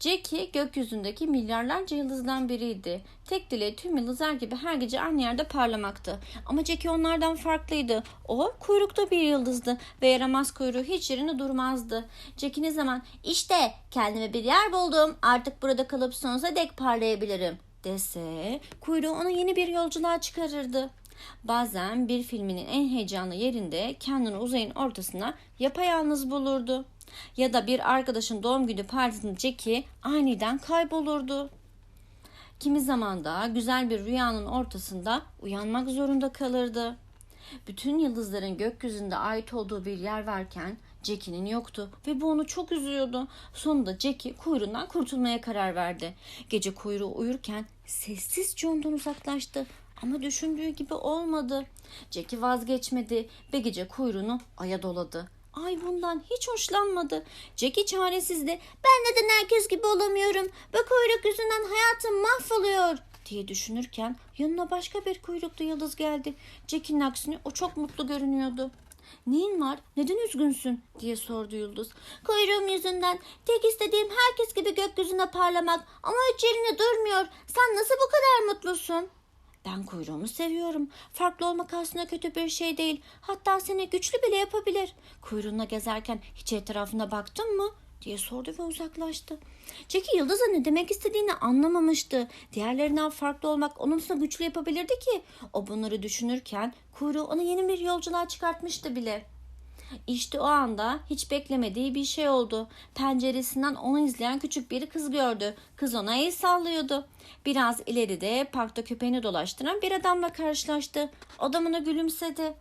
Jackie gökyüzündeki milyarlarca yıldızdan biriydi. Tek dileği tüm yıldızlar gibi her gece aynı yerde parlamaktı. Ama Jackie onlardan farklıydı. O kuyrukta bir yıldızdı ve yaramaz kuyruğu hiç yerine durmazdı. Jackie ne zaman işte kendime bir yer buldum artık burada kalıp sonsuza dek parlayabilirim dese kuyruğu onu yeni bir yolculuğa çıkarırdı. Bazen bir filminin en heyecanlı yerinde kendini uzayın ortasına yapayalnız bulurdu. Ya da bir arkadaşın doğum günü partisinde Jackie aniden kaybolurdu. Kimi zaman da güzel bir rüyanın ortasında uyanmak zorunda kalırdı. Bütün yıldızların gökyüzünde ait olduğu bir yer varken Jackie'nin yoktu ve bu onu çok üzüyordu. Sonunda Jackie kuyruğundan kurtulmaya karar verdi. Gece kuyruğu uyurken sessizce ondan uzaklaştı. Ama düşündüğü gibi olmadı. Jackie vazgeçmedi ve gece kuyruğunu aya doladı. Ay bundan hiç hoşlanmadı. Jackie çaresizdi. Ben neden herkes gibi olamıyorum? Bu kuyruk yüzünden hayatım mahvoluyor diye düşünürken yanına başka bir kuyruklu yıldız geldi. Jackie'nin aksine o çok mutlu görünüyordu. Neyin var? Neden üzgünsün? diye sordu Yıldız. Kuyruğum yüzünden tek istediğim herkes gibi gökyüzüne parlamak ama hiç yerinde durmuyor. Sen nasıl bu kadar mutlusun? Ben kuyruğumu seviyorum. Farklı olmak aslında kötü bir şey değil. Hatta seni güçlü bile yapabilir. Kuyruğuna gezerken hiç etrafına baktın mı? Diye sordu ve uzaklaştı. Jackie Yıldız'a ne demek istediğini anlamamıştı. Diğerlerinden farklı olmak onu nasıl güçlü yapabilirdi ki? O bunları düşünürken kuyruğu onu yeni bir yolculuğa çıkartmıştı bile. İşte o anda hiç beklemediği bir şey oldu. Penceresinden onu izleyen küçük bir kız gördü. Kız ona el sallıyordu. Biraz ileride parkta köpeğini dolaştıran bir adamla karşılaştı. Adam ona gülümsedi.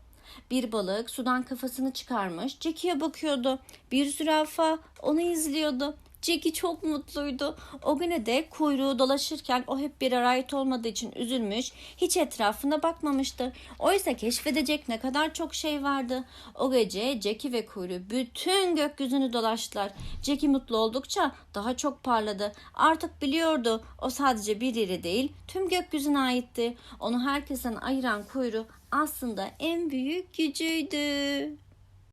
Bir balık sudan kafasını çıkarmış Jackie'ye bakıyordu. Bir zürafa onu izliyordu. Jackie çok mutluydu. O güne de kuyruğu dolaşırken o hep bir ait olmadığı için üzülmüş, hiç etrafına bakmamıştı. Oysa keşfedecek ne kadar çok şey vardı. O gece Jackie ve kuyruğu bütün gökyüzünü dolaştılar. Jackie mutlu oldukça daha çok parladı. Artık biliyordu o sadece bir yere değil tüm gökyüzüne aitti. Onu herkesten ayıran kuyruğu aslında en büyük gücüydü.